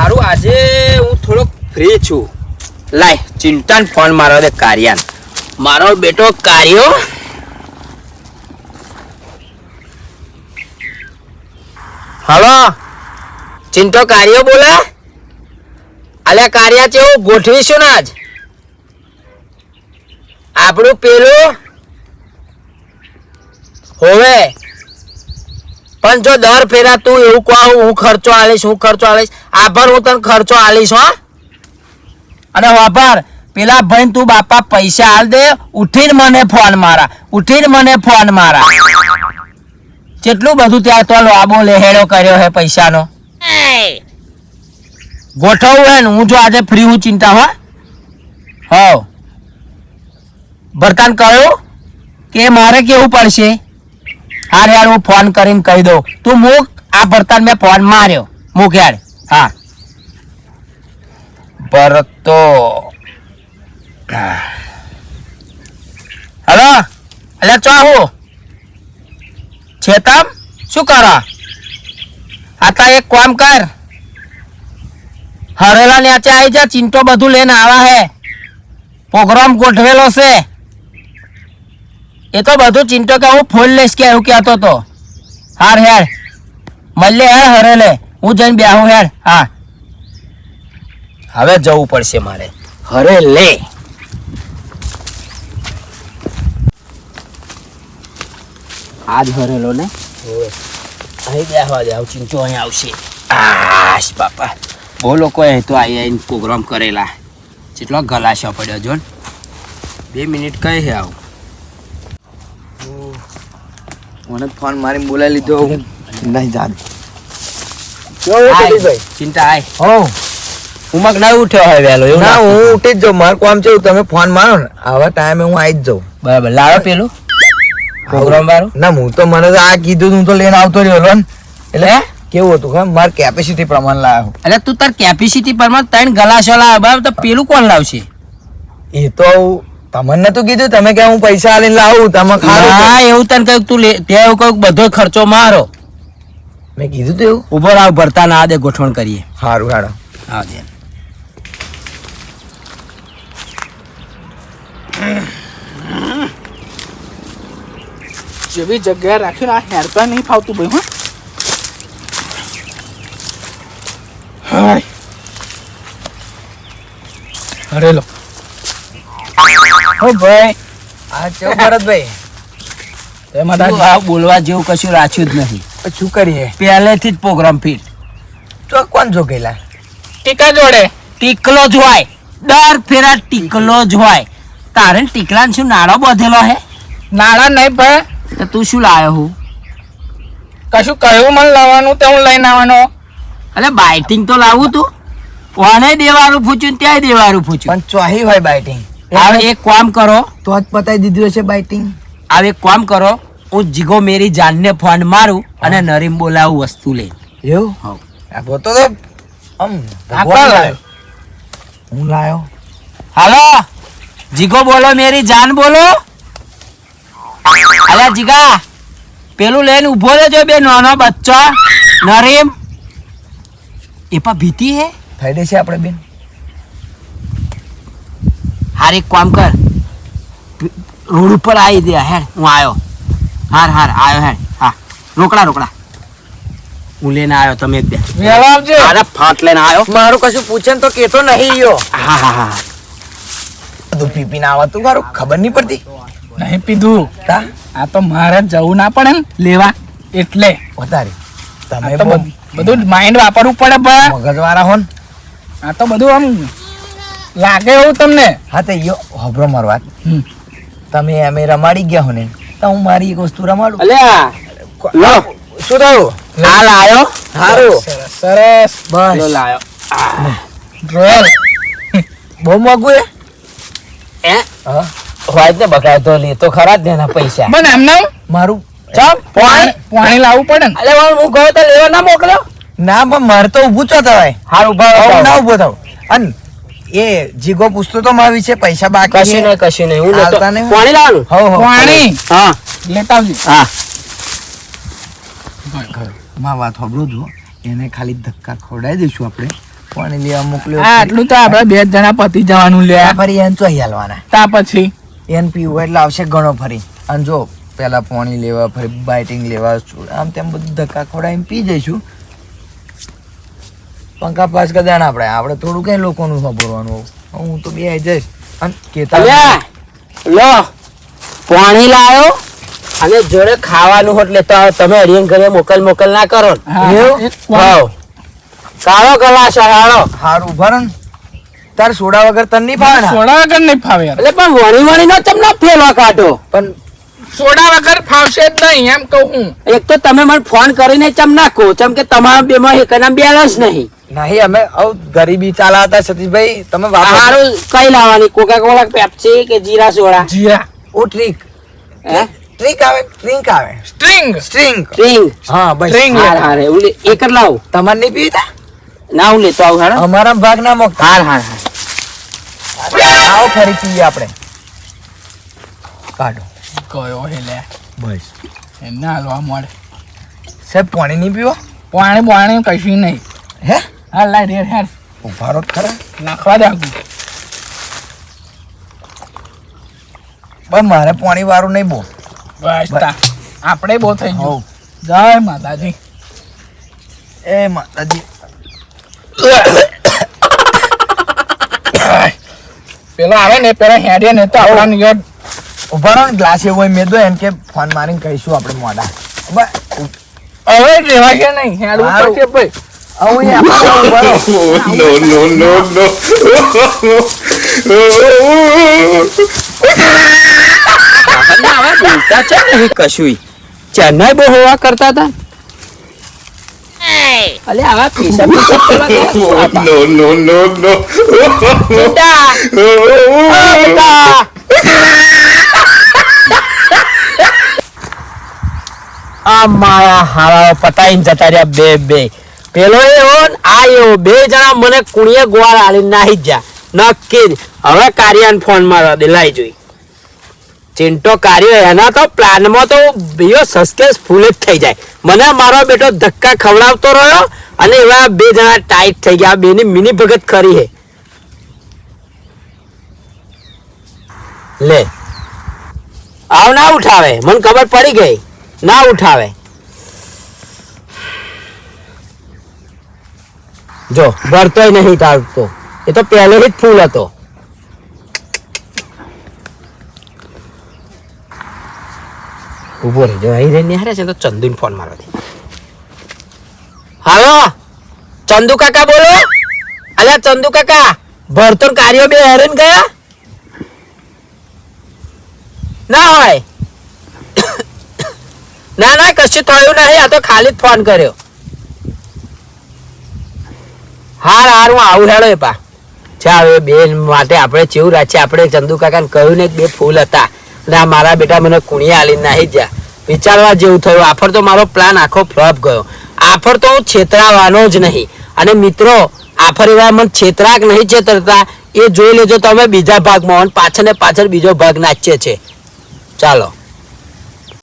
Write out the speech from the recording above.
હારું આજે હું થોડોક ફ્રી છું. લાય ચિંતાન ફોન મારો દે કાર્યાન. મારો બેટો કાર્યો. હલો. ચિંતો કાર્યો બોલે. અલે કાર્યા ચેવું ગોઠવીશું ને આજ. આપણું પેલું હોવે. પણ જો દર ફેરા તું એવું કહો, હું ખર્ચો આલીશ, હું ખર્ચો આલીશ. આભાર હું તને ખર્ચો આલીશ, હો. અને આભાર. પેલા ભાઈ તું બાપા પૈસા હાલ દે, ઉઠીને મને ફોન મારા, ઉઠીને મને ફોન મારા. કેટલું બધું ત્યાં તો લાબો લેહેડો કર્યો હે પૈસાનો. ગોઠવું હે હું જો આજે ફ્રી હું ચિંતા, હો. હો ભરતાન કહ્યું કે મારે કેવું પડશે? હા યાર હું ફોન કરીને કહી દઉં. તું મૂક, આ ભરતાન મેં ફોન માર્યો. મૂક યાર. હા. ભરત તો હલો? એટલે ચો હું? છેતામ શું કરો? આ તો એક કામ કર. હરેલા ન્યાચે આવી જા ચિંતો બધું લઈને આવા હે. પ્રોગ્રામ ગોઠવેલો છે. એ તો બધું ચિંતો કે હું ફોન લઈશ કે એવું કહેતો તો. હાર હેર. મળે હેર હરેલે. હું જઈને બેહું હેર. હા. હવે જવું પડશે મારે. હરે લે આજ હરેલો ને? અહીં બેહવા જાવ ચિંચો અહીં આવશે. આશ બાપા. બહુ લોકો અહીં તો આવી આવીને પ્રોગ્રામ કરેલા. જેટલો ગલાશો પડ્યો જો બે મિનિટ કઈ હે આવું. મને ફોન મારીને બોલાવી લીધો હું. નહીં જાન. ચિંતા આય. હો ઉમક ના ઉઠ્યો હોય વેલો એવું ના હું ઉઠી જ જાઉં. મારું કામ છે તમે ફોન મારો ને. આવા ટાઈમે હું આવી જ જાઉં. બરાબર. લાવો પેલું. પ્રોગ્રામ વાળો. ના હું તો મને તો આ કીધું હું તો લઈને આવતો રહ્યો લોન એટલે કેવું હતું કે માર કેપેસિટી પ્રમાણે લાવ્યો એટલે તું તાર કેપેસિટી પ્રમાણે ત્રણ ગલાશો લાવ. બરાબર તો પેલું કોણ લાવશે? એ તો તમને નતું કીધું તમે કે હું પૈસા આલીને લાવું તમે ખાલી હા એવું તને કહ્યું તું લે ત્યાં એવું કહ્યું બધો ખર્ચો મારો. મેં કીધું તો એવું. ઊભો રાવ ભરતા ના દે ગોઠવણ કરીએ. સારું હાડો હા દે જેવી જગ્યાએ રાખ્યું આ હેર હેરતા નહીં ફાવતું ભાઈ હા. હાય. અરે લો. હો ભાઈ. આ ચેવું ભરતભાઈ. એમાં તાર ભાવ બોલવા જેવું કશું રાખ્યું જ નથી. શું કરીએ? પહેલેથી જ પ્રોગ્રામ ફિટ તો કોણ જો ગયેલા ટીકા જોડે. ટીકલો જ હોય. દર ફેરા ટીકલો જ હોય. તારે ટીકલાને શું નાળો બધેલો હે? નાળા નહીં ભાઈ તો તું શું લાવ્યો હું? કશું કહ્યું મને લાવવાનું તે હું લઈને આવવાનો? અરે બાઇટિંગ તો લાવું તું. કોને દેવાનું પૂછ્યું ત્યાંય દેવાનું પૂછ્યું. પણ ચોહી હોય બાઇટિંગ હવે એક કામ કરો. તો જ પતાવી દીધું હશે બાઇટિંગ હવે એક કામ કરો. હું જીગો મેરી જાનને ફોન મારું અને નરીમ બોલાવું વસ્તુ લઈ એવું. પોતો તો આમ. હું લાયો. હાલો? જીગો બોલો મેરી જાન બોલો. અલ્યા જીગા. પેલું લઈને ઊભો રહેજો બે નાનો બચ્ચો. નરીમ. એ પણ ભીતી હે? થઈ છે આપણે બેન? હાર એક કામ કર. રોડ ઉપર આવી દે હેડ હું આવ્યો હાર હાર આવ્યો હેડ. હા રોકડા રોકડા. હું લઈને આવ્યો તમે જ બે. અરે ફાટ લઈને આવ્યો મારું કશું પૂછે ને તો કેતો નહીં યો હા હા હા. બધું આવા તું ખરું ખબર નહીં પડતી. નહીં પીધું. તા આ તો મારે જવું ના પડે ને લેવા. એટલે. વધારે. તમે બધું માઇન્ડ વાપરવું પડે ભાઈ મગજવાળા હો ને આ તો બધું આમ લાગે એવું તમને? હા તે યો હોભરો માર વાત. તમે અમે રમાડી ગયા હો ને તો હું મારી એક વસ્તુ રમાડું. અલ્યા લો. શું થયું? આ લાયો. સારું સરસ બસ. લાયો. રોયલ બહુ મોંઘું એ એ હા. હોય ને બગાડ તો લે તો ખરા જ ને એના પૈસા એમ નામ મારું ચાલ પાણી. પાણી લાવવું પડે ને. અલે હું ગયો તો લેવા ના મોકલ્યો? ના પણ મારે તો ઊભું છો થવાય હાર ઊભા ના ઊભો થાવ અને એ જીગો પૂછતો તો મારા વિશે પૈસા બાકી કશું નહીં કશું નહીં. હું લેતો પાણી લાવવાનું હો હો. પાણી? હા. લેતા આવજો. હા. માં વાત સાંભળો છો એને ખાલી ધક્કા ખવડાવી દઈશું આપણે. પાણી લેવા મોકલ્યો આટલું તો આપણે બે જણા પતી જવાનું લે આ ફરી એને ચોહી હાલવાના તા પછી? એને પીવું એટલે આવશે ઘણો ફરી. અને જો પેલા પાણી લેવા ફરી બાઇટિંગ લેવા આમ તેમ બધું ધક્કા ખવડાવીને પી જઈશું. પંખા પાસ કરી દેવાના આપણે આપણે થોડું કઈ લોકોનું સાંભળવાનું હું તો બે જઈશ. અને કેતા લો પાણી લાયો અને જોડે ખાવાનું એટલે લેતો આવો તમે અડિયન ઘરે મોકલ મોકલ ના કરો કાળો કલા હાલો હારું ભરણ. તાર સોડા વગર તને નહીં ફાવે? સોડા વગર નહીં ફાવે યાર. એટલે પણ વણી વણી નો તમને ફેલો કાઢો. પણ સોડા વગર ફાવશે જ નહીં એમ કહું હું. એક તો તમે મને ફોન કરીને ચમ નાખો ચમ કે તમારા બેમાં એકના બેલેન્સ નહીં. નહીં અમે આવ ગરીબી ચાલા હતા સતીશભાઈ તમે વાપરો હારું કઈ લાવવાની? કોકા કોલા પેપ્સી કે જીરા સોડા? જીરા. ઓ ટ્રીક હે? ટ્રીક આવે ટ્રીક આવે. String string ring. હા બસ String. હાર હાર એક જ લાવું. તમારે નહીં પીતા ના હું લેતો આવું હારો અમારા ભાગ ના હાર હાર હાર. આવો ફરી પીએ આપણે. કાઢો. કયો હે લે? બસ. ના હાલવા મળે સાહેબ પાણી નહીં પીવો? પાણી પાણી કશું નહીં. હે? હા લાય રેડ હેર ઊભા રહો ખરા. નાખવા દે આગું પણ મારે પાણી વાળું નહીં બહુ. બસ આપણે બહુ થઈ. ગયું. જય માતાજી. એ માતાજી. પેલો આવે ને પેલા હેડે ને તો આવવાનું યાર ઊભા રહો ને ગ્લાસ એવો મેં તો એમ કે ફોન મારીને કહીશું આપણે મોડા હવે રેવા કે નહીં હેડવું. પડશે ભાઈ. ના, ને ચેન્નાઈ બહુ હોવા કરતા હતા અલે આવા પીસા પીસા કરવા ગયા. no, no, no, no, બેટા, ઓ બેટા. આ મારા હારા પટાઈને જતા રહ્યા બે બે. પેલો એવો આ એવો બે જણા મને કુણીએ ગોળ આલી નાહી જા નક્કી હવે કાર્યાન ફોન મારવા દે, લાઈ જોઈ. ચિંટો કાર્યો એના તો પ્લાનમાં તો બીજો સસ્પેન્સફુલ જ થઈ જાય. મને મારો બેટો ધક્કા ખવડાવતો રહ્યો અને એવા બે જણા ટાઈટ થઈ ગયા. બેની મિની ભગત ખરી હે. લે. આવ ના ઉઠાવે. મને ખબર પડી ગઈ. ના ઉઠાવે. જો, ભરતોય નહીં કાઢતો એ તો પહેલેથી જ ફૂલ હતો. ઊભો રહેજો, અહીં રહીને હારે છે તો ચંદુને ફોન મારવાથી હાલો, ચંદુ કાકા બોલો. અલ્યા, ચંદુ કાકા ભરતો કાર્યો બે હેરેન ગયા? ના હોય. ના ના, કશું થયું નહીં. આ તો ખાલી જ ફોન કર્યો. હાર હાર, હું આવું હેડો પા. ચા એ બેન માટે આપણે ચેવું રાખીએ. આપણે ચંદુ કાકાને કહ્યું ને બે ફૂલ હતા. અને આ મારા બેટા મને કુણિયા આલી નાહી જા વિચારવા જેવું થયું. આફર તો મારો પ્લાન આખો ફ્લોપ ગયો. આફર તો હું છેતરાવાનો જ નહીં. અને મિત્રો, આફર એવા મને છેતરાક નહીં છેતરતા. એ જોઈ લેજો તમે બીજા ભાગમાં. પાછળ ને પાછળ બીજો ભાગ નાચીએ છે ચાલો.